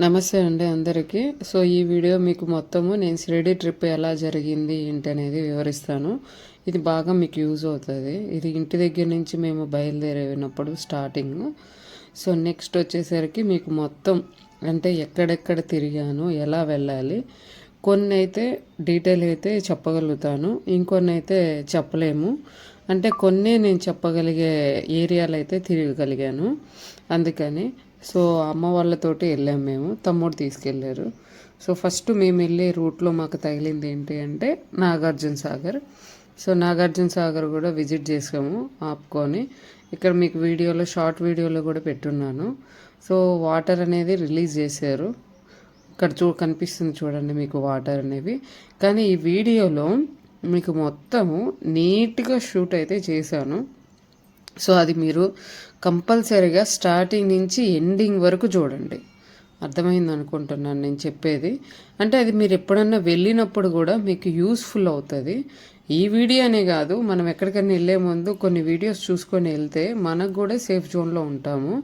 నమస్తే అండి అందరికీ. సో ఈ వీడియో మీకు మొత్తము నేను షిరిడి ట్రిప్ ఎలా జరిగింది ఏంటి అనేది వివరిస్తాను. ఇది బాగా మీకు యూజ్ అవుతుంది. ఇది ఇంటి దగ్గర నుంచి మేము బయలుదేరినప్పుడు స్టార్టింగ్. సో నెక్స్ట్ వచ్చేసరికి మీకు మొత్తం అంటే ఎక్కడెక్కడ తిరిగాను ఎలా వెళ్ళాలి కొన్ని అయితే డీటెయిల్ అయితే చెప్పగలుగుతాను. ఇంకొన్ని అయితే చెప్పలేము. అంటే కొన్ని నేను చెప్పగలిగే ఏరియాలు అయితే తిరగగలిగాను. అందుకని సో అమ్మ వాళ్ళతోటి వెళ్ళాం మేము. తమ్ముడు తీసుకెళ్ళారు. సో ఫస్ట్ మేము వెళ్ళే రూట్లో మాకు తగిలింది ఏంటి అంటే నాగార్జున సాగర్. సో నాగార్జున సాగర్ కూడా విజిట్ చేసాము ఆపుకొని. ఇక్కడ మీకు వీడియోలో షార్ట్ వీడియోలో కూడా పెట్టున్నాను. సో వాటర్ అనేది రిలీజ్ చేశారు. ఇక్కడ చూ కనిపిస్తుంది చూడండి మీకు వాటర్ అనేవి. కానీ ఈ వీడియోలో మీకు మొత్తము నీట్గా షూట్ అయితే చేశాను. సో అది మీరు కంపల్సరీగా స్టార్టింగ్ నుంచి ఎండింగ్ వరకు చూడండి. అర్థమైంది అనుకుంటున్నాను నేను చెప్పేది. అంటే అది మీరు ఎప్పుడన్నా వెళ్ళినప్పుడు కూడా మీకు యూస్ఫుల్ అవుతుంది. ఈ వీడియో అనే కాదు మనం ఎక్కడికైనా వెళ్ళే ముందు కొన్ని వీడియోస్ చూసుకొని వెళ్తే మనకు కూడా సేఫ్ జోన్లో ఉంటాము.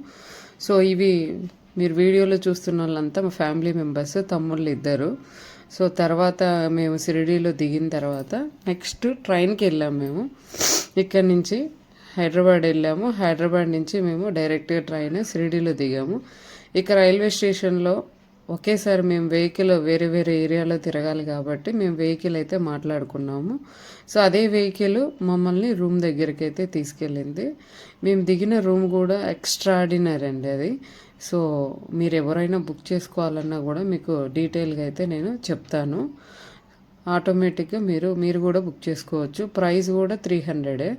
సో ఇవి మీరు వీడియోలో చూస్తున్న వాళ్ళంతా మా ఫ్యామిలీ మెంబర్స్ తమ్ముళ్ళు ఇద్దరు. సో తర్వాత మేము షిరిడీలో దిగిన తర్వాత నెక్స్ట్ ట్రైన్కి వెళ్ళాము మేము. ఇక్కడ నుంచి హైదరాబాద్ వెళ్ళాము. హైదరాబాద్ నుంచి మేము డైరెక్ట్గా ట్రైన్ షిరిడీలో దిగాము. ఇక రైల్వే స్టేషన్లో ఒకేసారి మేము వెహికల్ వేరే వేరే ఏరియాలో తిరగాలి కాబట్టి మేము వెహికల్ అయితే మాట్లాడుకున్నాము. సో అదే వెహికల్ మమ్మల్ని రూమ్ దగ్గరికి అయితే తీసుకెళ్ళింది. మేము దిగిన రూమ్ కూడా ఎక్స్ట్రాడినరీ అండి అది. సో మీరు ఎవరైనా బుక్ చేసుకోవాలన్నా కూడా మీకు డీటెయిల్గా అయితే నేను చెప్తాను. ఆటోమేటిక్గా మీరు మీరు కూడా బుక్ చేసుకోవచ్చు. ప్రైస్ కూడా త్రీ హండ్రెడే.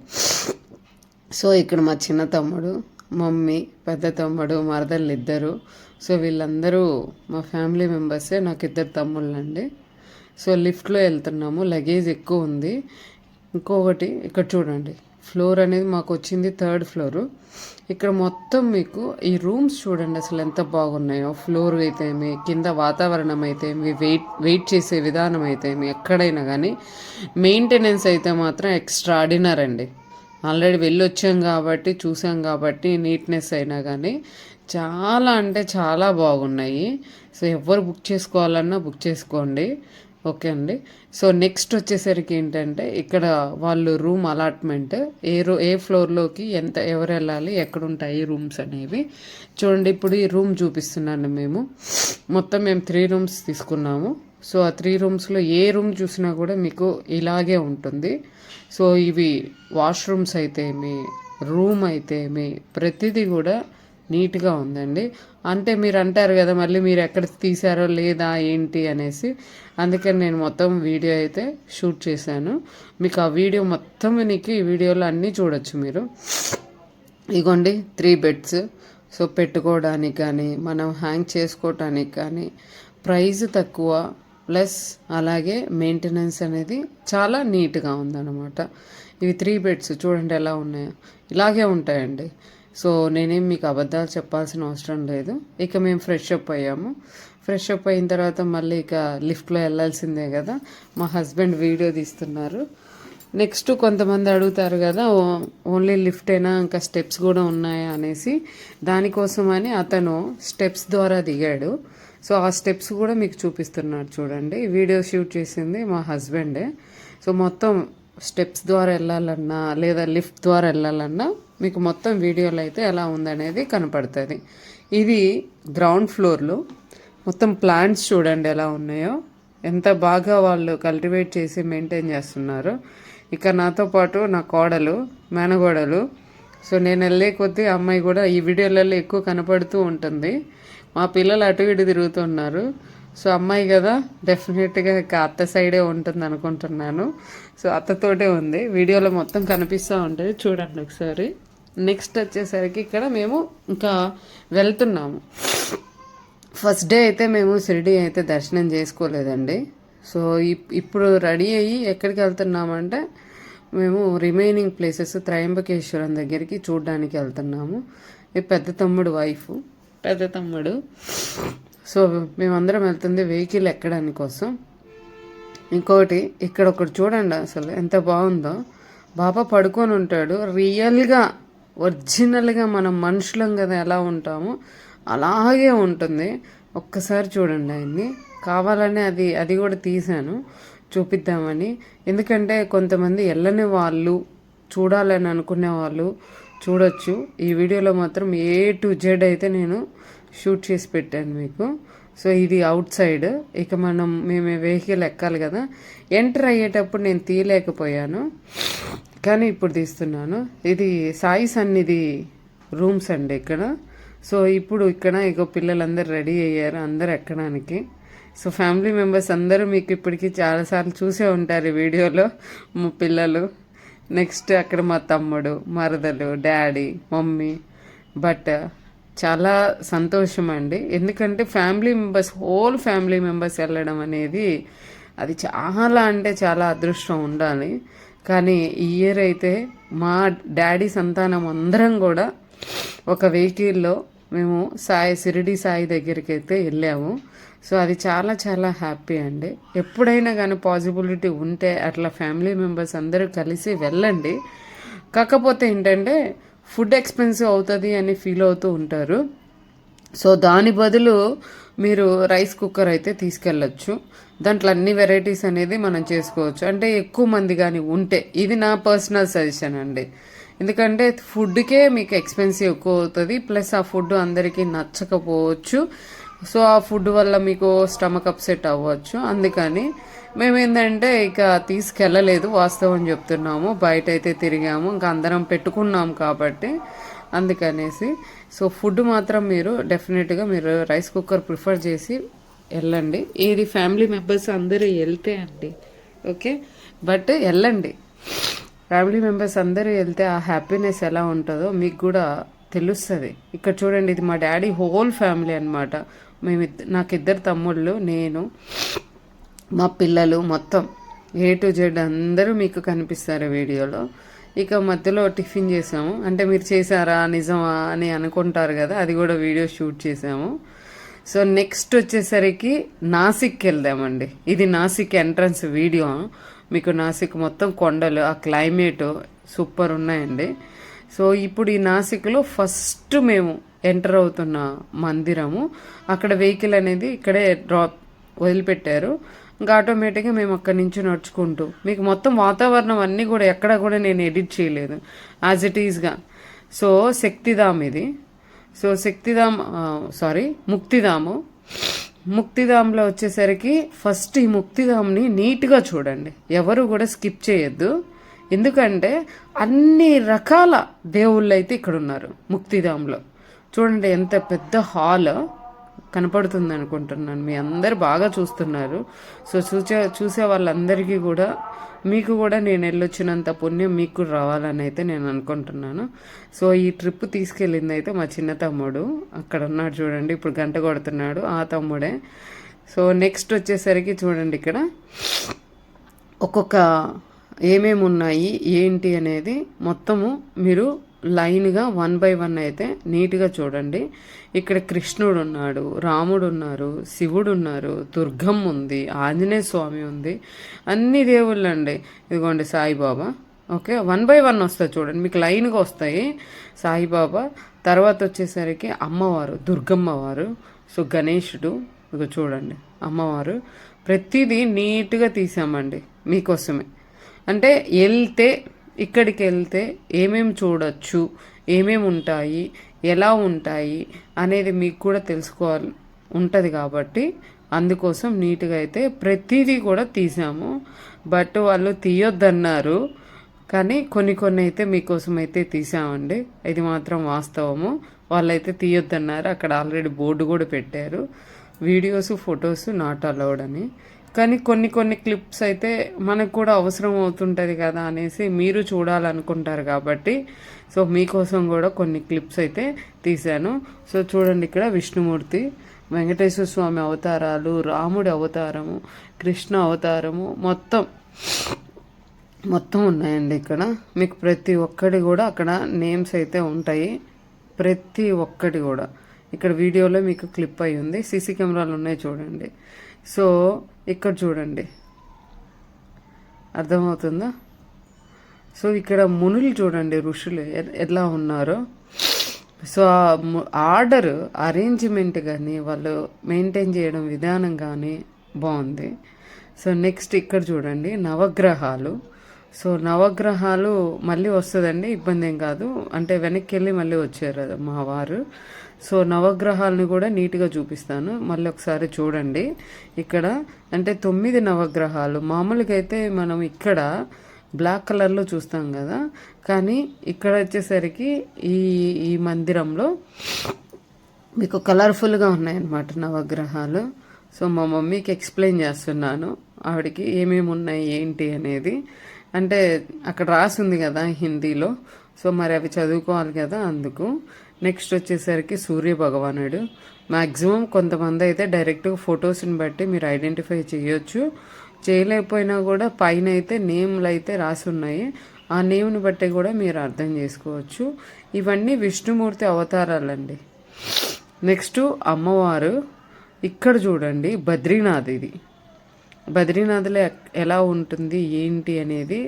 సో ఇక్కడ మా చిన్న తమ్ముడు మమ్మీ పెద్ద తమ్ముడు మరదళ్ళు ఇద్దరు. సో వీళ్ళందరూ మా ఫ్యామిలీ మెంబర్సే నాకు ఇద్దరు తమ్ముళ్ళండి. సో లిఫ్ట్లో వెళ్తున్నాము లగేజ్ ఎక్కువ ఉంది. ఇంకొకటి ఇక్కడ చూడండి ఫ్లోర్ అనేది మాకు వచ్చింది థర్డ్ ఫ్లోరు. ఇక్కడ మొత్తం మీకు ఈ రూమ్స్ చూడండి అసలు ఎంత బాగున్నాయో. ఫ్లోర్ అయితేమి కింద వాతావరణం అయితేమి వెయిట్ వెయిట్ చేసే విధానం అయితేమి ఎక్కడైనా కానీ మెయింటెనెన్స్ అయితే మాత్రం ఎక్స్ట్రాడినర్ అండి ఆల్రెడీ వెళ్ళొచ్చాం కాబట్టి చూసాం కాబట్టి నీట్నెస్ అయినా కానీ చాలా అంటే చాలా బాగున్నాయి. సో ఎవరు బుక్ చేసుకోవాలన్నా బుక్ చేసుకోండి. ఓకే అండి. సో నెక్స్ట్ వచ్చేసరికి ఏంటంటే ఇక్కడ వాళ్ళు రూమ్ అలాట్మెంట్ ఏ రూ ఏ ఫ్లోర్లోకి ఎంత ఎవరు వెళ్ళాలి ఎక్కడ ఉంటాయి రూమ్స్ అనేవి. చూడండి ఇప్పుడు ఈ రూమ్ చూపిస్తున్నాను మేము. మొత్తం మేము త్రీ రూమ్స్ తీసుకున్నాము. సో ఆ త్రీ రూమ్స్లో ఏ రూమ్ చూసినా కూడా మీకు ఇలాగే ఉంటుంది. సో ఇవి వాష్రూమ్స్ అయితే మీ రూమ్ అయితే మీ ప్రతిదీ కూడా నీట్గా ఉందండి. అంటే మీరు అంటారు కదా మళ్ళీ మీరు ఎక్కడ తీసారో లేదా ఏంటి అనేసి. అందుకని నేను మొత్తం వీడియో అయితే షూట్ చేశాను. మీకు ఆ వీడియో మొత్తం నీకు ఈ వీడియోలో అన్నీ చూడొచ్చు మీరు. ఇగోండి త్రీ బెడ్స్ సో పెట్టుకోవడానికి కానీ మనం హ్యాంగ్ చేసుకోవటానికి కానీ ప్రైస్ తక్కువ. ప్లస్ అలాగే మెయింటెనెన్స్ అనేది చాలా నీట్గా ఉందన్నమాట. ఇవి త్రీ బెడ్స్ చూడండి ఎలా ఉన్నాయో. ఇలాగే ఉంటాయండి. సో నేనేం మీకు అబద్ధాలు చెప్పాల్సిన అవసరం లేదు. ఇక మేము ఫ్రెష్ అప్ అయ్యాము. ఫ్రెష్ అప్ అయిన తర్వాత మళ్ళీ ఇక లిఫ్ట్లో వెళ్ళాల్సిందే కదా. మా హస్బెండ్ వీడియో తీస్తున్నారు. నెక్స్ట్ కొంతమంది అడుగుతారు కదా ఓన్లీ లిఫ్ట్ అయినా ఇంకా స్టెప్స్ కూడా ఉన్నాయా? అనేసి దానికోసమని అతను స్టెప్స్ ద్వారా దిగాడు. సో ఆ స్టెప్స్ కూడా మీకు చూపిస్తున్నారు చూడండి. వీడియో షూట్ చేసింది మా హస్బెండే. సో మొత్తం స్టెప్స్ ద్వారా వెళ్ళాలన్నా లేదా లిఫ్ట్ ద్వారా వెళ్ళాలన్నా మీకు మొత్తం వీడియోలో అయితే ఎలా ఉందనేది కనపడుతుంది. ఇది గ్రౌండ్ ఫ్లోర్లో. మొత్తం ప్లాంట్స్ చూడండి ఎలా ఉన్నాయో. ఎంత బాగా వాళ్ళు కల్టివేట్ చేసి మెయింటైన్ చేస్తున్నారు. ఇక నాతో పాటు నా కోడలు మేనగోడలు. సో నేను వెళ్ళే కొద్దీ అమ్మాయి కూడా ఈ వీడియోలలో ఎక్కువ కనపడుతూ ఉంటుంది. మా పిల్లలు అటు ఇటు తిరుగుతున్నారు. సో అమ్మాయి కదా డెఫినెట్గా ఇంకా అత్త సైడే ఉంటుంది అనుకుంటున్నాను. సో అత్తతోటే ఉంది. వీడియోలో మొత్తం కనిపిస్తూ ఉంటుంది. చూడండి ఒకసారి. నెక్స్ట్ వచ్చేసరికి ఇక్కడ మేము ఇంకా వెళ్తున్నాము. ఫస్ట్ డే అయితే మేము షిరిడి అయితే దర్శనం చేసుకోలేదండి. సో ఇప్పుడు రెడీ అయ్యి ఎక్కడికి వెళ్తున్నామంటే మేము రిమైనింగ్ ప్లేసెస్ త్రయంబకేశ్వరం దగ్గరికి చూడడానికి వెళ్తున్నాము. ఈ పెద్ద తమ్ముడు వైఫ్ పెద్ద తమ్ముడు. సో మేమందరం వెళ్తుంది వెహికల్ ఎక్కడానికి కోసం. ఇంకోటి ఇక్కడ ఒకటి చూడండి అసలు ఎంత బాగుందో. బాబా పడుకొని ఉంటాడు. రియల్గా ఒరిజినల్గా మనం మనుషులం కదా ఎలా ఉంటామో అలాగే ఉంటుంది. ఒక్కసారి చూడండి ఆయన్ని. కావాలని అది అది కూడా తీశాను. చూపిద్దామని. ఎందుకంటే కొంతమంది వెళ్ళని వాళ్ళు చూడాలని అనుకునే వాళ్ళు చూడొచ్చు. ఈ వీడియోలో మాత్రం ఏ టు జెడ్ అయితే నేను షూట్ చేసి పెట్టాను మీకు. సో ఇది అవుట్ సైడ్. ఇక మనం మేము వెహికల్ ఎక్కాలి కదా. ఎంటర్ అయ్యేటప్పుడు నేను తీయలేకపోయాను. కానీ ఇప్పుడు తీస్తున్నాను. ఇది సాయి సన్నిధి రూమ్స్ అండి ఇక్కడ. సో ఇప్పుడు ఇక్కడ ఇక పిల్లలందరూ రెడీ అయ్యారు అందరు ఎక్కడానికి. సో ఫ్యామిలీ మెంబర్స్ అందరూ మీకు ఇప్పటికీ చాలాసార్లు చూసే ఉంటారు ఈ వీడియోలో. మా పిల్లలు. నెక్స్ట్ అక్కడ మా తమ్ముడు మరదలు డాడీ మమ్మీ బట్ చాలా సంతోషం అండి. ఎందుకంటే family members whole family members వెళ్ళడం అనేది అది చాలా అంటే చాలా అదృష్టం ఉండాలి. కానీ ఈ ఇయర్ అయితే మా డాడీ సంతానం అందరం కూడా ఒక వెహికల్లో మేము సాయి సిరిడి సాయి దగ్గరికి అయితే వెళ్ళాము. సో అది చాలా చాలా హ్యాపీ అండి. ఎప్పుడైనా కానీ పాసిబిలిటీ ఉంటే అట్లా ఫ్యామిలీ మెంబర్స్ అందరూ కలిసి వెళ్ళండి. కాకపోతే ఏంటంటే ఫుడ్ ఎక్స్పెన్సివ్ అవుతుంది అని ఫీల్ అవుతూ ఉంటారు. సో దాని బదులు మీరు రైస్ కుక్కర్ అయితే తీసుకెళ్ళచ్చు. దాంట్లో అన్ని వెరైటీస్ అనేది మనం చేసుకోవచ్చు. అంటే ఎక్కువ మంది కానీ ఉంటే ఇది నా పర్సనల్ సజెషన్ అండి. ఎందుకంటే ఫుడ్కే మీకు ఎక్స్పెన్సివ్ ఎక్కువ అవుతుంది. ప్లస్ ఆ ఫుడ్ అందరికీ నచ్చకపోవచ్చు. సో ఆ ఫుడ్ వల్ల మీకు స్టమక్ అప్సెట్ అవ్వచ్చు. అందుకని మేము ఏంటంటే ఇక తీసుకెళ్ళలేదు వాస్తవం చెప్తున్నాము. బయట అయితే తిరిగాము ఇంకా అందరం పెట్టుకున్నాం కాబట్టి అందుకనేసి. సో ఫుడ్ మాత్రం మీరు డెఫినెట్గా మీరు రైస్ కుక్కర్ ప్రిఫర్ చేసి వెళ్ళండి. ఇది ఫ్యామిలీ మెంబర్స్ అందరూ వెళ్తే అండి ఓకే బట్ వెళ్ళండి. ఫ్యామిలీ మెంబర్స్ అందరూ వెళ్తే ఆ హ్యాపీనెస్ ఎలా ఉంటుందో మీకు కూడా తెలుస్తుంది. ఇక్కడ చూడండి ఇది మా డాడీ హోల్ ఫ్యామిలీ అనమాట మేమిద్ద నాకు ఇద్దరు తమ్ముళ్ళు నేను మా పిల్లలు మొత్తం ఏ టు జెడ్ అందరూ మీకు కనిపిస్తారు వీడియోలో. ఇక మధ్యలో టిఫిన్ చేసాము. అంటే మీరు చేశారా నిజమా అని అనుకుంటారు కదా అది కూడా వీడియో షూట్ చేసాము. సో నెక్స్ట్ వచ్చేసరికి నాసిక్కి వెళ్దామండి. ఇది నాసిక్ ఎంట్రన్స్ వీడియో. మీకు నాసిక్ మొత్తం కొండలు ఆ క్లైమేట్ సూపర్ ఉన్నాయండి. సో ఇప్పుడు ఈ నాసిక్లో ఫస్ట్ మేము ఎంటర్ అవుతున్న మందిరము. అక్కడ వెహికల్ అనేది ఇక్కడే డ్రాప్ వదిలిపెట్టారు. ఇంకా ఆటోమేటిక్గా మేము అక్కడి నుంచి నడుచుకుంటూ మీకు మొత్తం వాతావరణం అన్నీ కూడా ఎక్కడ కూడా నేను ఎడిట్ చేయలేదు. యాజ్ ఇట్ ఈస్గా సో శక్తిధామ్ ఇది. So Shaktidham sorry ముక్తిధాము. ముక్తిధామ్లో వచ్చేసరికి ఫస్ట్ ఈ ముక్తిధామ్ని నీట్గా చూడండి. ఎవరు కూడా స్కిప్ చేయొద్దు. ఎందుకంటే అన్ని రకాల దేవుళ్ళు అయితే ఇక్కడ ఉన్నారు ముక్తిధామ్లో. చూడండి ఎంత పెద్ద హాల్ కనపడుతుంది అనుకుంటున్నాను. మీ అందరు బాగా చూస్తున్నారు. సో చూసే చూసే వాళ్ళందరికీ కూడా మీకు కూడా నేను వెళ్ళొచ్చినంత పుణ్యం మీకు రావాలని అయితే నేను అనుకుంటున్నాను. సో ఈ ట్రిప్ తీసుకెళ్ళింది అయితే మా చిన్న తమ్ముడు. అక్కడ ఉన్నాడు చూడండి ఇప్పుడు గంట కొడుతున్నాడు ఆ తమ్ముడే. సో నెక్స్ట్ వచ్చేసరికి చూడండి ఇక్కడ ఒక్కొక్క ఏమేమి ఉన్నాయి ఏంటి అనేది మొత్తము మీరు లైన్గా వన్ బై వన్ అయితే నీట్గా చూడండి. ఇక్కడ కృష్ణుడు ఉన్నాడు రాముడు ఉన్నారు శివుడు ఉన్నారు దుర్గమ్మ ఉంది ఆంజనేయ స్వామి ఉంది అన్ని దేవుళ్ళు అండి ఇదిగోండి Sai Baba. Okay one by one వస్తాయి చూడండి. మీకు లైన్గా వస్తాయి. సాయిబాబా తర్వాత వచ్చేసరికి అమ్మవారు దుర్గమ్మ వారు సో గణేషుడు ఇక చూడండి అమ్మవారు. ప్రతిదీ నీట్గా తీసామండి మీకోసమే. అంటే వెళ్తే ఇక్కడికి వెళ్తే ఏమేమి చూడొచ్చు? ఏమేమి ఉంటాయి? ఎలా ఉంటాయి? అనేది మీకు కూడా తెలుసుకోవాలి ఉంటుంది కాబట్టి అందుకోసం నీట్గా అయితే ప్రతిదీ కూడా తీసాము. బట్ వాళ్ళు తీయొద్దన్నారు. కానీ కొన్ని కొన్ని అయితే మీకోసం అయితే తీసామండి. ఇది మాత్రం వాస్తవము. వాళ్ళైతే తీయొద్దన్నారు. అక్కడ ఆల్రెడీ బోర్డు కూడా పెట్టారు. వీడియోస్ ఫొటోస్ నాట్ అలౌడ్ అని. కానీ కొన్ని కొన్ని క్లిప్స్ అయితే మనకు కూడా అవసరం అవుతుంటుంది కదా అనేసి మీరు చూడాలనుకుంటారు కాబట్టి సో మీకోసం కూడా కొన్ని క్లిప్స్ అయితే తీశాను. సో చూడండి ఇక్కడ విష్ణుమూర్తి వెంకటేశ్వర స్వామి అవతారాలు రాముడి అవతారము కృష్ణ అవతారము మొత్తం మొత్తం ఉన్నాయండి ఇక్కడ. మీకు ప్రతి ఒక్కటి కూడా అక్కడ నేమ్స్ అయితే ఉంటాయి. ప్రతి ఒక్కటి కూడా. ఇక్కడ వీడియోలో మీకు క్లిప్ అయి ఉంది. సీసీ కెమెరాలు ఉన్నాయి చూడండి. సో ఇక్కడ చూడండి. అర్థమవుతుందా? సో ఇక్కడ మునులు చూడండి ఋషులు ఎలా ఉన్నారో. సో ఆ ఆర్డర్ అరేంజ్మెంట్ కానీ వాళ్ళు మెయింటైన్ చేయడం విధానం కానీ బాగుంది. సో నెక్స్ట్ ఇక్కడ చూడండి నవగ్రహాలు. సో నవగ్రహాలు మళ్ళీ వస్తుందండి ఇబ్బంది ఏం కాదు. అంటే వెనక్కి వెళ్ళి మళ్ళీ వచ్చారు మా వారు సో నవగ్రహాలను కూడా నీట్గా చూపిస్తాను. మళ్ళీ ఒకసారి చూడండి. ఇక్కడ అంటే తొమ్మిది నవగ్రహాలు. మామూలుగా అయితే మనం ఇక్కడ బ్లాక్ కలర్లో చూస్తాం కదా. కానీ ఇక్కడ వచ్చేసరికి ఈ ఈ మందిరంలో మీకు కలర్ఫుల్గా ఉన్నాయన్నమాట నవగ్రహాలు. సో మా మమ్మీకి ఎక్స్ప్లెయిన్ చేస్తున్నాను. ఆవిడకి ఏమేమి ఉన్నాయి ఏంటి అనేది. అంటే అక్కడ రాసింది కదా హిందీలో. సో మరి అవి చదువుకోవాలి కదా అందుకు. నెక్స్ట్ వచ్చేసరికి సూర్య భగవానుడు. మ్యాక్సిమం కొంతమంది అయితే డైరెక్ట్గా ఫొటోస్ని బట్టి మీరు ఐడెంటిఫై చేయొచ్చు. చేయలేకపోయినా కూడా పైన అయితే నేమ్లు అయితే రాసి ఉన్నాయి. ఆ నేమ్ని బట్టి కూడా మీరు అర్థం చేసుకోవచ్చు. ఇవన్నీ విష్ణుమూర్తి అవతారాలండి. నెక్స్ట్ అమ్మవారు. ఇక్కడ చూడండి బద్రీనాథ్ ఇది. బద్రీనాథ్లో ఎలా ఉంటుంది ఏంటి అనేది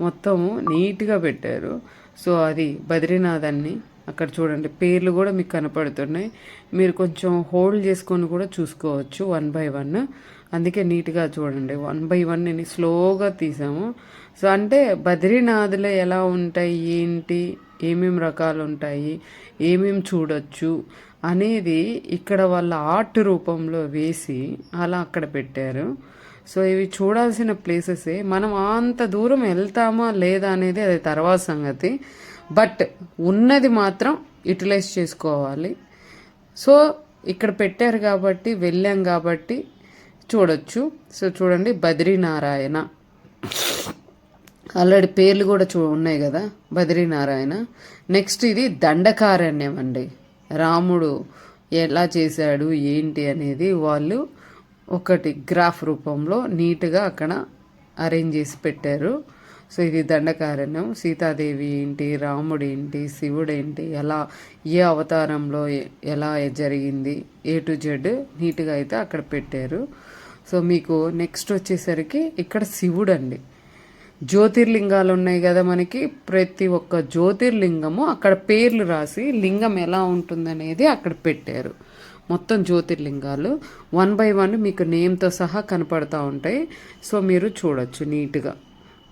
మొత్తము నీట్గా పెట్టారు. సో అది బద్రీనాథ్ అన్ని అక్కడ చూడండి పేర్లు కూడా మీకు కనపడుతున్నాయి. మీరు కొంచెం హోల్డ్ చేసుకొని కూడా చూసుకోవచ్చు వన్ బై వన్. అందుకే నీట్గా చూడండి వన్ బై వన్ నేను స్లోగా తీసాము. సో అంటే బద్రీనాథ్లో ఎలా ఉంటాయి ఏంటి ఏమేమి రకాలు ఉంటాయి ఏమేమి చూడొచ్చు అనేది ఇక్కడ వాళ్ళ ఆర్ట్ రూపంలో వేసి అలా అక్కడ పెట్టారు. సో ఇవి చూడాల్సిన ప్లేసెసే మనం అంత దూరం వెళ్తామా లేదా అనేది అది తర్వాత సంగతి. బట్ ఉన్నది మాత్రం యూటిలైజ్ చేసుకోవాలి. సో ఇక్కడ పెట్టారు కాబట్టి వెళ్ళాం కాబట్టి చూడొచ్చు. సో చూడండి బద్రీనారాయణ. ఆల్రెడీ పేర్లు కూడా చూ ఉన్నాయి కదా బద్రీనారాయణ. నెక్స్ట్ ఇది దండకారణ్యం అండి. రాముడు ఎలా చేశాడు ఏంటి అనేది వాళ్ళు ఒకటి గ్రాఫ్ రూపంలో నీట్గా అక్కడ అరేంజ్ చేసి పెట్టారు. సో ఇది దండకారణ్యం. సీతాదేవి ఏంటి? రాముడు ఏంటి? శివుడు ఏంటి? ఎలా ఏ అవతారంలో ఎలా జరిగింది? ఏ టు జెడ్ నీట్గా అయితే అక్కడ పెట్టారు. సో మీకు నెక్స్ట్ వచ్చేసరికి ఇక్కడ శివుడు అండి జ్యోతిర్లింగాలు ఉన్నాయి కదా మనకి. ప్రతి ఒక్క జ్యోతిర్లింగము అక్కడ పేర్లు రాసి లింగం ఎలా ఉంటుందనేది అక్కడ పెట్టారు. మొత్తం జ్యోతిర్లింగాలు. వన్ బై వన్ మీకు నేమ్తో సహా కనపడతా ఉంటాయి. సో మీరు చూడొచ్చు నీట్గా.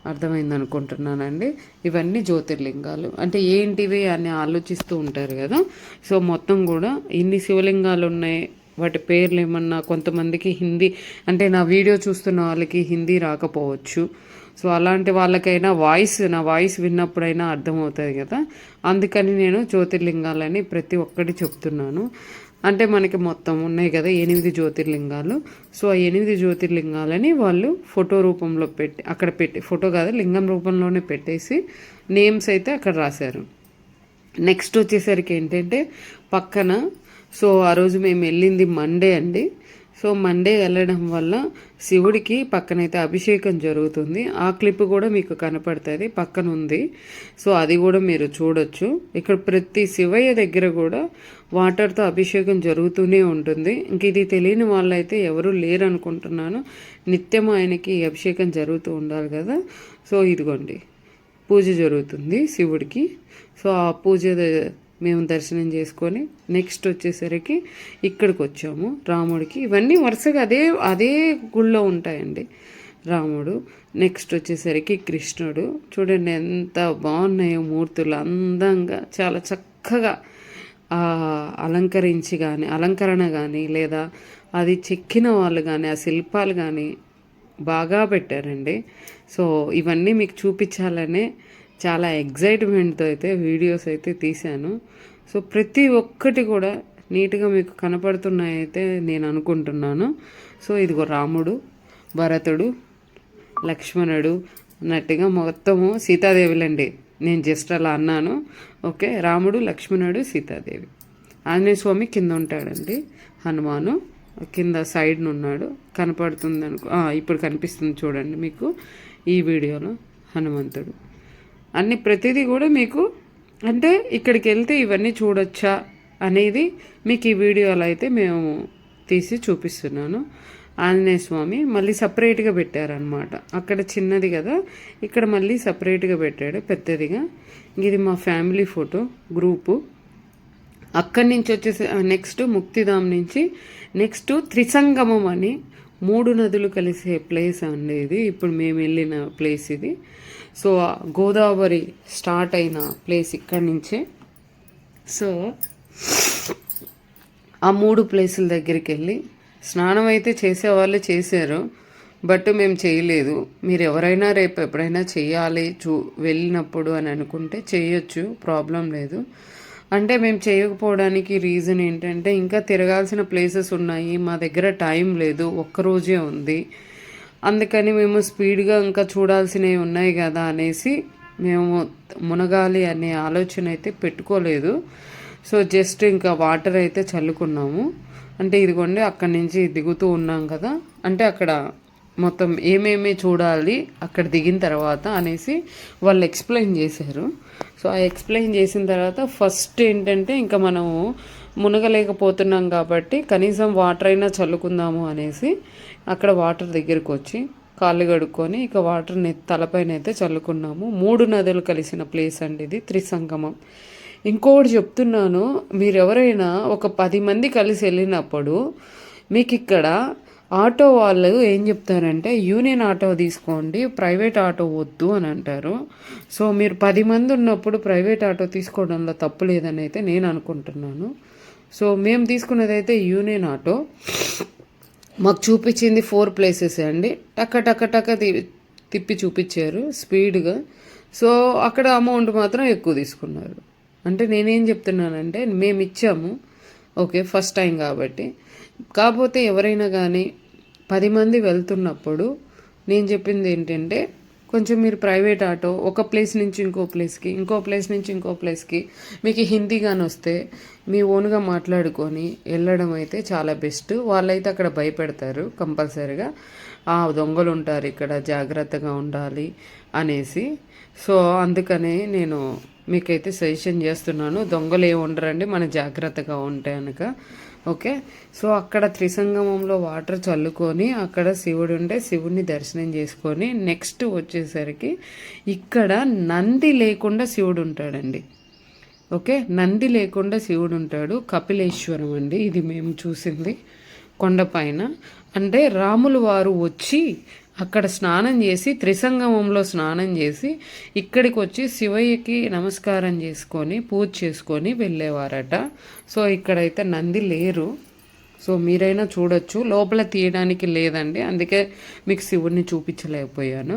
అర్థమైంది అనుకుంటున్నానండి? ఇవన్నీ జ్యోతిర్లింగాలు. అంటే ఏంటివి అని ఆలోచిస్తూ ఉంటారు కదా? సో మొత్తం కూడా ఇన్ని శివలింగాలు ఉన్నాయి వాటి పేర్లు ఏమన్నా కొంతమందికి హిందీ అంటే నా వీడియో చూస్తున్న వాళ్ళకి హిందీ రాకపోవచ్చు. సో అలాంటి వాళ్ళకైనా వాయిస్ నా వాయిస్ విన్నప్పుడైనా అర్థమవుతుంది కదా? అందుకని నేను జ్యోతిర్లింగాలని ప్రతి ఒక్కటి చెప్తున్నాను. అంటే మనకి మొత్తం ఉన్నాయి కదా ఎనిమిది జ్యోతిర్లింగాలు. సో ఆ ఎనిమిది జ్యోతిర్లింగాలని వాళ్ళు ఫోటో రూపంలో పెట్టి అక్కడ పెట్టి ఫోటో కాదు లింగం రూపంలోనే పెట్టేసి నేమ్స్ అయితే అక్కడ రాశారు. నెక్స్ట్ వచ్చేసరికి ఏంటంటే పక్కన సో ఆ రోజు మేము వెళ్ళింది మండే అండి. సో మండే వెళ్ళడం వల్ల శివుడికి పక్కనైతే అభిషేకం జరుగుతుంది. ఆ క్లిప్ కూడా మీకు కనపడుతుంది. పక్కన ఉంది. సో అది కూడా మీరు చూడొచ్చు. ఇక్కడ ప్రతి శివయ్య దగ్గర కూడా వాటర్తో అభిషేకం జరుగుతూనే ఉంటుంది. ఇంక ఇది తెలియని వాళ్ళైతే ఎవరూ లేరు అనుకుంటున్నాను నిత్యం ఆయనకి అభిషేకం జరుగుతూ ఉండాలి కదా. సో ఇదిగోండి. పూజ జరుగుతుంది శివుడికి. సో ఆ పూజ మేము దర్శనం చేసుకొని నెక్స్ట్ వచ్చేసరికి ఇక్కడికి వచ్చాము రాముడికి ఇవన్నీ వరుసగా అదే అదే గుళ్ళో ఉంటాయండి రాముడు. నెక్స్ట్ వచ్చేసరికి కృష్ణుడు. చూడండి ఎంత బాగున్నాయో మూర్తులు అందంగా చాలా చక్కగా ఆ అలంకరించి కానీ అలంకరణ కానీ లేదా అది చెక్కిన వాళ్ళు కానీ ఆ శిల్పాలు కానీ బాగా పెట్టారండి. సో ఇవన్నీ మీకు చూపించాలనే చాలా ఎగ్జైట్మెంట్తో అయితే వీడియోస్ అయితే తీశాను. సో ప్రతి ఒక్కటి కూడా నీట్గా మీకు కనపడుతున్నాయి అయితే నేను అనుకుంటున్నాను. సో ఇదిగో రాముడు భరతుడు లక్ష్మణుడు అన్నట్టుగా మొత్తము సీతాదేవులండి. నేను జస్ట్ అలా అన్నాను. ఓకే రాముడు లక్ష్మణుడు సీతాదేవి. ఆంజనేయ స్వామి కింద ఉంటాడండి. హనుమాను కింద సైడ్ను ఉన్నాడు. కనపడుతుంది అనుకో ఇప్పుడు కనిపిస్తుంది చూడండి మీకు ఈ వీడియోలో హనుమంతుడు. అన్ని ప్రతిదీ కూడా మీకు అంటే ఇక్కడికి వెళ్తే ఇవన్నీ చూడొచ్చా అనేది మీకు ఈ వీడియోలో అయితే మేము తీసి చూపిస్తున్నాను. ఆంజనేయ స్వామి మళ్ళీ సపరేట్గా పెట్టారనమాట అక్కడ చిన్నది కదా ఇక్కడ మళ్ళీ సపరేట్గా పెట్టాడు పెద్దదిగా. ఇది మా ఫ్యామిలీ ఫోటో గ్రూపు అక్కడి నుంచి వచ్చేసి నెక్స్ట్ ముక్తిధామ్ నుంచి నెక్స్ట్ త్రిసంగమం అని మూడు నదులు కలిసే ప్లేస్ అండి ఇది. ఇప్పుడు మేము వెళ్ళిన ప్లేస్ ఇది. సో గోదావరి స్టార్ట్ అయిన ప్లేస్ ఇక్కడి నుంచే. సో ఆ మూడు ప్లేసుల దగ్గరికి వెళ్ళి స్నానం అయితే చేసేవాళ్ళు చేశారు బట్ మేము చేయలేదు. మీరు ఎవరైనా రేపు ఎప్పుడైనా చేయాలి చూ వెళ్ళినప్పుడు అని అనుకుంటే చేయొచ్చు ప్రాబ్లం లేదు. అంటే మేము చేయకపోవడానికి రీజన్ ఏంటంటే ఇంకా తిరగాల్సిన ప్లేసెస్ ఉన్నాయి మా దగ్గర టైం లేదు ఒక్కరోజే ఉంది. అందుకని మేము స్పీడ్గా ఇంకా చూడాల్సినవి ఉన్నాయి కదా అనేసి మేము మునగాలి అనే ఆలోచన అయితే పెట్టుకోలేదు. సో జస్ట్ ఇంకా వాటర్ అయితే చల్లుకున్నాము. అంటే ఇదిగోండి అక్కడి నుంచి దిగుతూ ఉన్నాం కదా. అంటే అక్కడ మొత్తం ఏమేమి చూడాలి అక్కడ దిగిన తర్వాత అనేసి వాళ్ళు ఎక్స్ప్లెయిన్ చేశారు. సో ఆ ఎక్స్ప్లెయిన్ చేసిన తర్వాత ఫస్ట్ ఏంటంటే ఇంకా మనము మునగలేకపోతున్నాం కాబట్టి కనీసం వాటర్ అయినా చల్లుకుందాము అనేసి అక్కడ వాటర్ దగ్గరికి వచ్చి కాళ్ళు కడుక్కొని ఇక వాటర్ని తలపైన అయితే చల్లుకున్నాము. మూడు నదులు కలిసిన ప్లేస్ అండి ఇది త్రిసంగమం. ఇంకోటి చెప్తున్నాను మీరు ఎవరైనా ఒక పది మంది కలిసి వెళ్ళినప్పుడు మీకు ఇక్కడ ఆటో వాళ్ళు ఏం చెప్తారంటే యూనియన్ ఆటో తీసుకోండి ప్రైవేట్ ఆటో వద్దు అని అంటారు. సో మీరు పది మంది ఉన్నప్పుడు ప్రైవేట్ ఆటో తీసుకోవడంలో తప్పు లేదని అయితే నేను అనుకుంటున్నాను. సో మేము తీసుకున్నది అయితే యూనియన్ ఆటో మాకు చూపించింది ఫోర్ ప్లేసెస్ అండి. టక్క టక్క టక్క తి- తిప్పి చూపించారు స్పీడ్గా. సో అక్కడ అమౌంట్ మాత్రం ఎక్కువ తీసుకున్నారు. అంటే నేనేం చెప్తున్నానంటే మేము ఇచ్చాము. ఓకే ఫస్ట్ టైం కాబట్టి. కాకపోతే ఎవరైనా కానీ పది మంది వెళ్తున్నప్పుడు నేను చెప్పింది ఏంటంటే కొంచెం మీరు ప్రైవేట్ ఆటో ఒక ప్లేస్ నుంచి ఇంకో ప్లేస్కి ఇంకో ప్లేస్ నుంచి ఇంకో ప్లేస్కి మీకు హిందీ కానీ వస్తే మీ ఓన్గా మాట్లాడుకొని వెళ్ళడం అయితే చాలా బెస్ట్. వాళ్ళైతే అక్కడ భయపెడతారు కంపల్సరీగా. ఆ దొంగలు ఉంటారు ఇక్కడ జాగ్రత్తగా ఉండాలి అనేసి. సో అందుకనే నేను మీకైతే సజెషన్ చేస్తున్నాను. దొంగలు ఏమి ఉండరండి మన జాగ్రత్తగా ఉంటే కనుక ఓకే? సో అక్కడ త్రిసంగమంలో వాటర్ చల్లుకొని అక్కడ శివుడు ఉంటే శివుడిని దర్శనం చేసుకొని నెక్స్ట్ వచ్చేసరికి ఇక్కడ నంది లేకుండా శివుడు ఉంటాడండి. ఓకే? నంది లేకుండా శివుడు ఉంటాడు. కపిలేశ్వరం అండి. ఇది మేము చూసింది కొండపైన అంటే రాములు వారు వచ్చి అక్కడ స్నానం చేసి త్రిసంగమంలో స్నానం చేసి ఇక్కడికి వచ్చి శివయ్యకి నమస్కారం చేసుకొని పూజ చేసుకొని వెళ్ళేవారట. సో ఇక్కడైతే నంది లేరు. సో మీరైనా చూడొచ్చు. లోపల తీయడానికి లేదండి. అందుకే మీకు శివుడిని చూపించలేకపోయాను.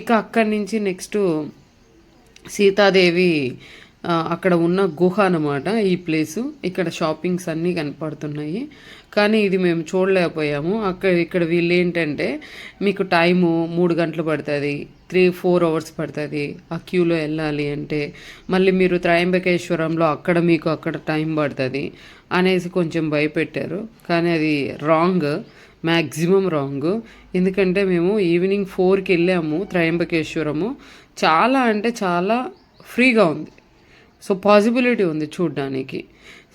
ఇక అక్కడి నుంచి నెక్స్ట్ సీతాదేవి అక్కడ ఉన్న గుహ అనమాట ఈ ప్లేసు. ఇక్కడ షాపింగ్స్ అన్నీ కనపడుతున్నాయి. కానీ ఇది మేము చూడలేకపోయాము. అక్కడ ఇక్కడ వీళ్ళు ఏంటంటే మీకు టైము మూడు గంటలు పడుతుంది త్రీ ఫోర్ అవర్స్ పడుతుంది ఆ క్యూలో వెళ్ళాలి అంటే. మళ్ళీ మీరు త్రయంబకేశ్వరంలో అక్కడ మీకు అక్కడ టైం పడుతుంది అనేసి కొంచెం భయపెట్టారు. కానీ అది రాంగ్ మ్యాక్సిమం రాంగ్. ఎందుకంటే మేము ఈవినింగ్ ఫోర్కి వెళ్ళాము త్రయంబకేశ్వరము. చాలా అంటే చాలా ఫ్రీగా ఉంది. సో పాసిబిలిటీ ఉంది చూడడానికి.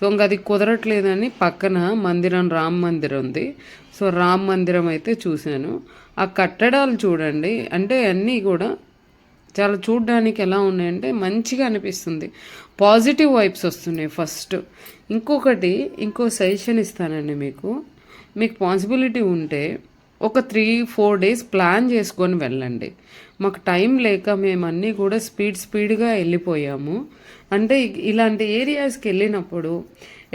సో ఇంకా అది కుదరట్లేదని పక్కన మందిరం రామ్ మందిరం ఉంది. సో రామ్ మందిరం అయితే చూశాను. ఆ కట్టడాలు చూడండి అంటే అన్నీ కూడా చాలా చూడడానికి ఎలా ఉన్నాయంటే మంచిగా అనిపిస్తుంది. పాజిటివ్ వైబ్స్ వస్తున్నాయి ఫస్ట్. ఇంకొకటి ఇంకో సజెషన్ ఇస్తానండి మీకు. మీకు పాసిబిలిటీ ఉంటే ఒక త్రీ ఫోర్ డేస్ ప్లాన్ చేసుకొని వెళ్ళండి. మాకు టైం లేక మేము అన్నీ కూడా స్పీడ్ స్పీడ్గా వెళ్ళిపోయాము. అంటే ఇలాంటి ఏరియాస్కి వెళ్ళినప్పుడు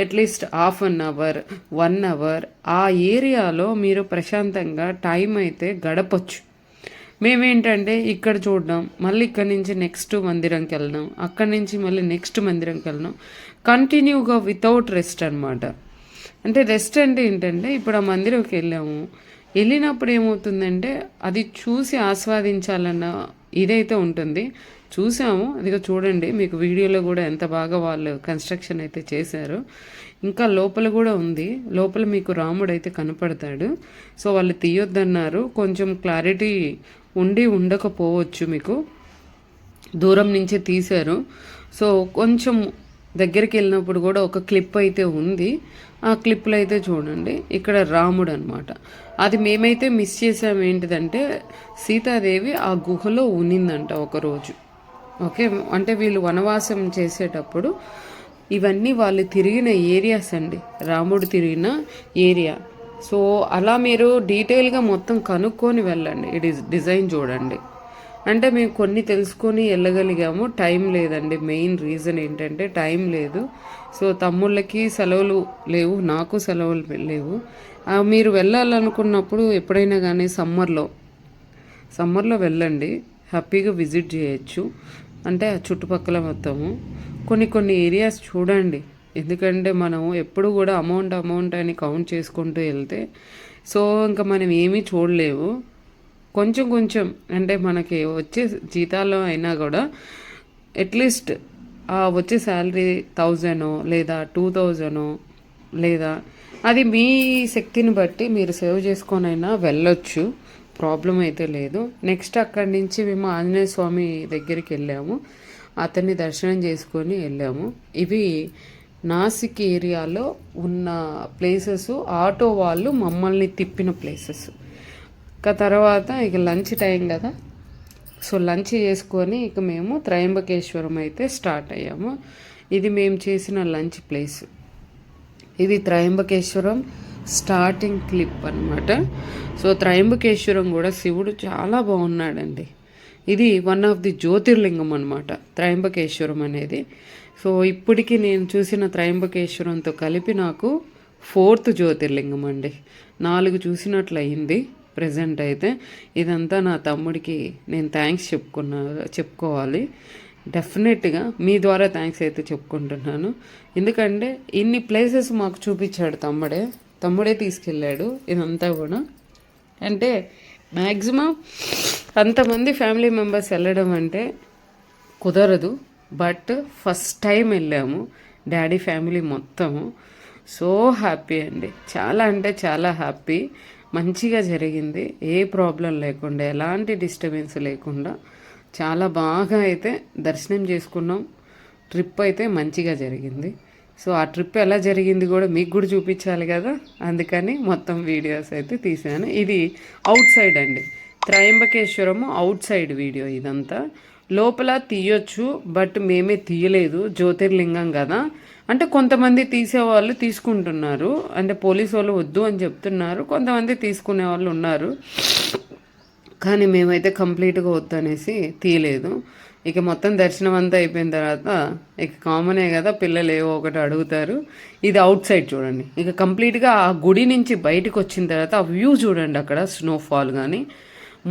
at least half an hour one hour ఆ ఏరియాలో మీరు ప్రశాంతంగా టైం అయితే గడపచ్చు. మేమేంటంటే ఇక్కడ చూడడం మళ్ళీ ఇక్కడ నుంచి నెక్స్ట్ మందిరంకి వెళ్ళడం అక్కడి నుంచి మళ్ళీ నెక్స్ట్ మందిరంకి వెళ్ళడం కంటిన్యూగా వితౌట్ రెస్ట్ అన్నమాట. అంటే రెస్ట్ అంటే ఏంటంటే ఇప్పుడు ఆ మందిరంకి వెళ్ళాము వెళ్ళినప్పుడు ఏమవుతుందంటే అది చూసి ఆస్వాదించాలన్న ఇదైతే ఉంటుంది. చూసాము. అదిగో చూడండి మీకు వీడియోలో కూడా ఎంత బాగా వాళ్ళు కన్స్ట్రక్షన్ అయితే చేశారు. ఇంకా లోపల కూడా ఉంది. లోపల మీకు రాముడు అయితే కనపడతాడు. సో వాళ్ళు తీయొద్దన్నారు. కొంచెం క్లారిటీ ఉండి ఉండకపోవచ్చు మీకు. దూరం నుంచే తీశారు. సో కొంచెం దగ్గరికి వెళ్ళినప్పుడు కూడా ఒక క్లిప్ అయితే ఉంది. ఆ క్లిప్లో అయితే చూడండి ఇక్కడ రాముడు అనమాట అది మేమైతే మిస్ చేసాం ఏంటిదంటే సీతాదేవి ఆ గుహలో ఉనిందంట ఒకరోజు. ఓకే అంటే వీళ్ళు వనవాసం చేసేటప్పుడు ఇవన్నీ వాళ్ళు తిరిగిన ఏరియాస్ అండి. రాముడు తిరిగిన ఏరియా సో అలా మీరు డీటెయిల్గా మొత్తం కనుక్కొని వెళ్ళండి. ఈ డిజైన్ చూడండి. అంటే మేము కొన్ని తెలుసుకొని వెళ్ళగలిగాము. టైం లేదండి. మెయిన్ రీజన్ ఏంటంటే టైం లేదు. సో తమ్ముళ్ళకి సెలవులు లేవు. నాకు సెలవులు లేవు. మీరు వెళ్ళాలనుకున్నప్పుడు ఎప్పుడైనా కానీ సమ్మర్లో సమ్మర్లో వెళ్ళండి. హ్యాపీగా విజిట్ చేయొచ్చు. అంటే ఆ చుట్టుపక్కల మొత్తము. కొన్ని కొన్ని ఏరియాస్ చూడండి. ఎందుకంటే మనం ఎప్పుడు కూడా అమౌంట్ అమౌంట్ అని కౌంట్ చేసుకుంటూ వెళ్తే సో ఇంకా మనం ఏమీ చూడలేవు. కొంచెం కొంచెం అంటే మనకి వచ్చే జీతాల్లో అయినా కూడా అట్లీస్ట్ ఆ వచ్చే శాలరీ థౌజండ్ లేదా టూ థౌజండ్ లేదా అది మీ శక్తిని బట్టి మీరు సేవ్ చేసుకొనైనా వెళ్ళొచ్చు. ప్రాబ్లం అయితే లేదు. నెక్స్ట్ అక్కడి నుంచి మేము ఆంజనేయ స్వామి దగ్గరికి వెళ్ళాము. అతన్ని దర్శనం చేసుకొని వెళ్ళాము. ఇవి నాసిక్ ఏరియాలో ఉన్న ప్లేసెస్ ఆటో వాళ్ళు మమ్మల్ని తిప్పిన ప్లేసెస్. ఇక తర్వాత ఇక లంచ్ టైం కదా. సో లంచ్ చేసుకొని ఇక మేము త్రయంబకేశ్వరం అయితే స్టార్ట్ అయ్యాము. ఇది మేము చేసిన లంచ్ ప్లేస్. ఇది త్రయంబకేశ్వరం స్టార్టింగ్ క్లిప్ అనమాట సో త్రయంబకేశ్వరం కూడా శివుడు చాలా బాగున్నాడండి. ఇది వన్ ఆఫ్ ది జ్యోతిర్లింగం అనమాట త్రయంబకేశ్వరం అనేది. సో ఇప్పటికీ నేను చూసిన త్రయంబకేశ్వరంతో కలిపి నాకు ఫోర్త్ జ్యోతిర్లింగం అండి. నాలుగు చూసినట్లు అయింది ప్రజెంట్ అయితే ఇదంతా నా తమ్ముడికి నేను థ్యాంక్స్ చెప్పుకున్నా చెప్పుకోవాలి. డెఫినెట్గా మీ ద్వారా థ్యాంక్స్ అయితే చెప్పుకుంటున్నాను. ఎందుకంటే ఇన్ని ప్లేసెస్ మాకు చూపించాడు తమ్ముడే. తమ్ముడే తీసుకెళ్ళాడు ఇదంతా కూడా. అంటే మ్యాక్సిమం అంతమంది ఫ్యామిలీ మెంబర్స్ వెళ్ళడం అంటే కుదరదు. బట్ ఫస్ట్ టైం వెళ్ళాము. డాడీ ఫ్యామిలీ మొత్తము. సో హ్యాపీ అండి. చాలా అంటే చాలా హ్యాపీ మంచిగా జరిగింది. ఏ ప్రాబ్లం లేకుండా ఎలాంటి డిస్టర్బెన్స్ లేకుండా చాలా బాగా అయితే దర్శనం చేసుకున్నాం. ట్రిప్ అయితే మంచిగా జరిగింది. సో ఆ ట్రిప్ ఎలా జరిగింది కూడా మీకు కూడా చూపించాలి కదా. అందుకని మొత్తం వీడియోస్ అయితే తీసాను ఇది అవుట్ సైడ్ అండి. త్రయంబకేశ్వరము అవుట్ సైడ్ వీడియో ఇదంతా. లోపల తీయొచ్చు బట్ మేమే తీయలేదు. జ్యోతిర్లింగం కదా. అంటే కొంతమంది తీసేవాళ్ళు తీసుకుంటున్నారు. అంటే పోలీస్ వాళ్ళు వద్దు అని చెప్తున్నారు. కొంతమంది తీసుకునే వాళ్ళు ఉన్నారు. కానీ మేమైతే కంప్లీట్గా వద్దనేసి తీయలేదు. ఇక మొత్తం దర్శనం అంతా అయిపోయిన తర్వాత ఇక కామనే కదా పిల్లలు ఏవో ఒకటి అడుగుతారు. ఇది అవుట్ సైడ్ చూడండి. ఇక కంప్లీట్గా ఆ గుడి నుంచి బయటకు వచ్చిన తర్వాత ఆ వ్యూ చూడండి అక్కడ స్నోఫాల్ కానీ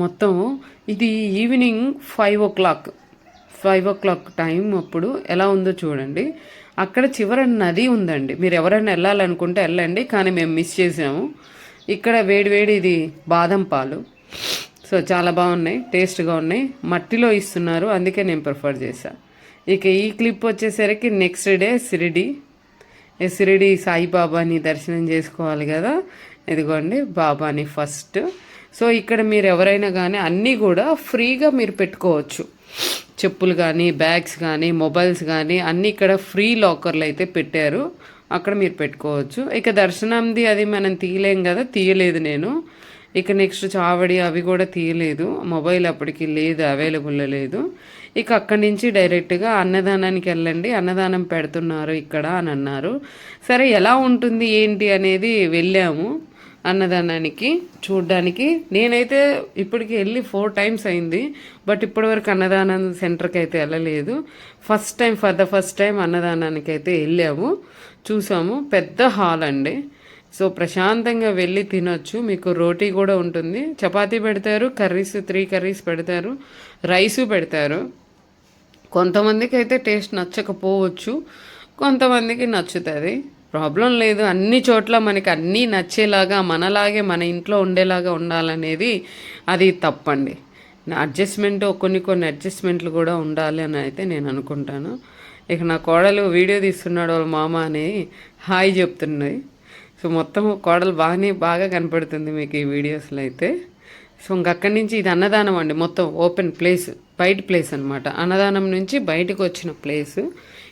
మొత్తం ఇది evening five o'clock five o'clock time అప్పుడు ఎలా ఉందో చూడండి. అక్కడ చివరన నది ఉందండి. మీరు ఎవరైనా వెళ్ళాలనుకుంటే వెళ్ళండి కానీ మేము మిస్ చేసాము ఇక్కడ వేడివేడి ఇది బాదం పాలు. సో చాలా బాగున్నాయి టేస్ట్గా ఉన్నాయి. మట్టిలో ఇస్తున్నారు అందుకే నేను ప్రిఫర్ చేశా. ఇక ఈ క్లిప్ వచ్చేసరికి నెక్స్ట్ డే సిరిడి. సిరిడి సాయిబాబాని దర్శనం చేసుకోవాలి కదా. ఇదిగోండి బాబాని ఫస్ట్. సో ఇక్కడ మీరు ఎవరైనా కానీ అన్నీ కూడా ఫ్రీగా మీరు పెట్టుకోవచ్చు. చెప్పులు కానీ బ్యాగ్స్ కానీ మొబైల్స్ కానీ అన్నీ ఇక్కడ ఫ్రీ లాకర్లు అయితే పెట్టారు. అక్కడ మీరు పెట్టుకోవచ్చు. ఇక దర్శనంది అది మనం తీయలేం కదా తీయలేదు నేను. ఇక నెక్స్ట్ చావడి అవి కూడా తీయలేదు. మొబైల్ అప్పటికి లేదు అవైలబుల్ లేదు. ఇక అక్కడి నుంచి డైరెక్ట్గా అన్నదానానికి వెళ్ళండి. అన్నదానం పెడుతున్నారు ఇక్కడ అని అన్నారు. సరే ఎలా ఉంటుంది ఏంటి అనేది వెళ్ళాము. అన్నదానానికి చూడ్డానికి. నేనైతే ఇప్పటికి వెళ్ళి ఫోర్ టైమ్స్ అయింది. బట్ ఇప్పటివరకు అన్నదానం సెంటర్కి అయితే వెళ్ళలేదు. First time for the first time అన్నదానానికి అయితే వెళ్ళాము. చూసాము. పెద్ద హాల్ అండి. సో ప్రశాంతంగా వెళ్ళి తినొచ్చు. మీకు రోటీ కూడా ఉంటుంది. చపాతీ పెడతారు కర్రీస్ త్రీ కర్రీస్ పెడతారు రైసు పెడతారు. కొంతమందికి అయితే టేస్ట్ నచ్చకపోవచ్చు. కొంతమందికి నచ్చుతుంది. ప్రాబ్లం లేదు. అన్ని చోట్ల మనకి అన్నీ నచ్చేలాగా మనలాగే మన ఇంట్లో ఉండేలాగా ఉండాలనేది అది తప్పండి. అడ్జస్ట్మెంట్ కొన్ని కొన్ని అడ్జస్ట్మెంట్లు కూడా ఉండాలి అని అయితే నేను అనుకుంటాను. ఇక నా కోడలు వీడియో తీస్తున్నాడు వాళ్ళ మామ అని హాయ్ చెప్తున్నది సో మొత్తం కోడలు బాగానే బాగా కనపడుతుంది మీకు ఈ వీడియోస్లో అయితే. సో ఇంకక్కడి నుంచి ఇది అన్నదానం అండి. మొత్తం ఓపెన్ ప్లేస్ బయట ప్లేస్ అనమాట అన్నదానం నుంచి బయటకు వచ్చిన ప్లేస్.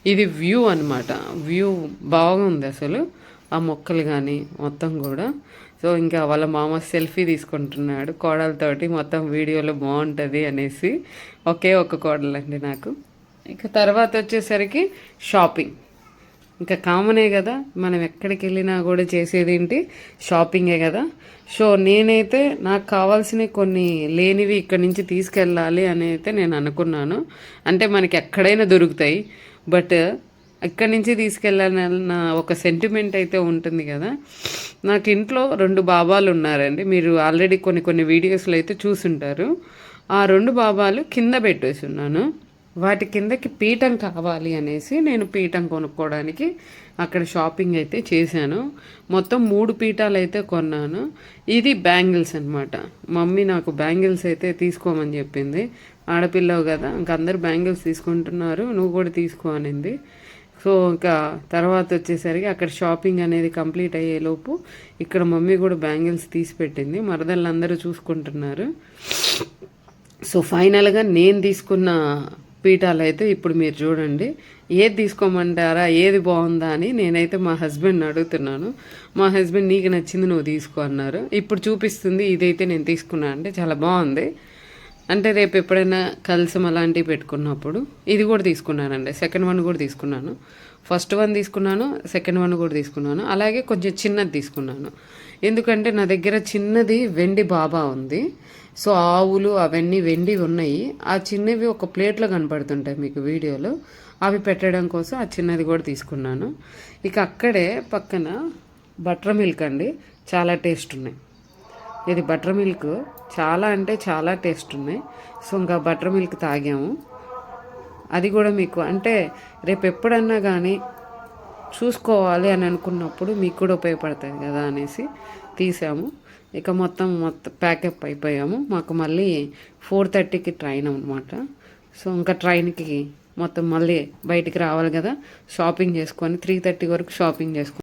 ఇది వ్యూ అనమాట వ్యూ బాగుంది అసలు. ఆ మొక్కలు కానీ మొత్తం కూడా. సో ఇంకా వాళ్ళ మామ సెల్ఫీ తీసుకుంటున్నాడు. కోడలతోటి మొత్తం వీడియోలో బాగుంటుంది అనేసి. ఒకే ఒక కోడలండి నాకు. ఇక తర్వాత వచ్చేసరికి షాపింగ్. ఇంకా కామనే కదా మనం ఎక్కడికి వెళ్ళినా కూడా చేసేది ఏంటి? షాపింగే కదా. సో నేనైతే నాకు కావాల్సిన కొన్ని లేనివి ఇక్కడి నుంచి తీసుకెళ్ళాలి అని అయితే నేను అనుకున్నాను. అంటే మనకి ఎక్కడైనా దొరుకుతాయి. బట్ ఇక్కడి నుంచి తీసుకెళ్ళాలన్న ఒక సెంటిమెంట్ అయితే ఉంటుంది కదా. నాకు ఇంట్లో రెండు బాబాలు ఉన్నారండి. మీరు ఆల్రెడీ కొన్ని కొన్ని వీడియోస్లో అయితే చూసుంటారు. ఆ రెండు బాబాలు కింద పెట్టేసి ఉన్నాను. వాటి కిందకి పీఠం కావాలి అనేసి నేను పీఠం కొనుక్కోవడానికి అక్కడ షాపింగ్ అయితే చేశాను. మొత్తం మూడు పీఠాలు అయితే కొన్నాను. ఇది బ్యాంగిల్స్ అనమాట మమ్మీ నాకు బ్యాంగిల్స్ అయితే తీసుకోమని చెప్పింది. ఆడపిల్లవు కదా ఇంక అందరు బ్యాంగిల్స్ తీసుకుంటున్నారు నువ్వు కూడా తీసుకో అనింది. సో ఇంకా తర్వాత వచ్చేసరికి అక్కడ షాపింగ్ అనేది కంప్లీట్ అయ్యేలోపు ఇక్కడ మమ్మీ కూడా బ్యాంగిల్స్ తీసి పెట్టింది. మరదళ్ళందరూ చూసుకుంటున్నారు. సో ఫైనల్గా నేను తీసుకున్న పీఠాలు అయితే ఇప్పుడు మీరు చూడండి. ఏది తీసుకోమంటారా ఏది బాగుందా అని నేనైతే మా హస్బెండ్ని అడుగుతున్నాను. మా హస్బెండ్ నీకు నచ్చింది నువ్వు తీసుకో అన్నారు. ఇప్పుడు చూపిస్తుంది ఇదైతే నేను తీసుకున్నా అంటే చాలా బాగుంది. అంటే రేపు ఎప్పుడైనా కలసం అలాంటివి పెట్టుకున్నప్పుడు ఇది కూడా తీసుకున్నానండి. సెకండ్ వన్ కూడా తీసుకున్నాను. ఫస్ట్ వన్ తీసుకున్నాను సెకండ్ వన్ కూడా తీసుకున్నాను. అలాగే కొంచెం చిన్నది తీసుకున్నాను. ఎందుకంటే నా దగ్గర చిన్నది వెండి బాబా ఉంది. సో ఆవులు అవన్నీ వెండి ఉన్నాయి. ఆ చిన్నవి ఒక ప్లేట్లో కనపడుతుంటాయి మీకు వీడియోలో. అవి పెట్టడం కోసం ఆ చిన్నది కూడా తీసుకున్నాను. ఇక అక్కడే పక్కన బటర్ మిల్క్ అండి. చాలా టేస్ట్ ఉన్నాయి. ఇది బటర్ మిల్క్. చాలా అంటే చాలా టేస్ట్ ఉన్నాయి. సో ఇంకా బటర్ మిల్క్ తాగాము. అది కూడా మీకు అంటే రేపు ఎప్పుడన్నా కానీ చూసుకోవాలి అని అనుకున్నప్పుడు మీకు కూడా ఉపయోగపడుతుంది కదా అనేసి తీసాము. ఇక మొత్తం మొత్తం ప్యాకప్ అయిపోయాము. మాకు మళ్ళీ ఫోర్ థర్టీకి ట్రైన్ అనమాట సో ఇంకా ట్రైన్కి మొత్తం మళ్ళీ బయటికి రావాలి కదా. షాపింగ్ చేసుకొని త్రీ థర్టీ వరకు షాపింగ్ చేసుకొని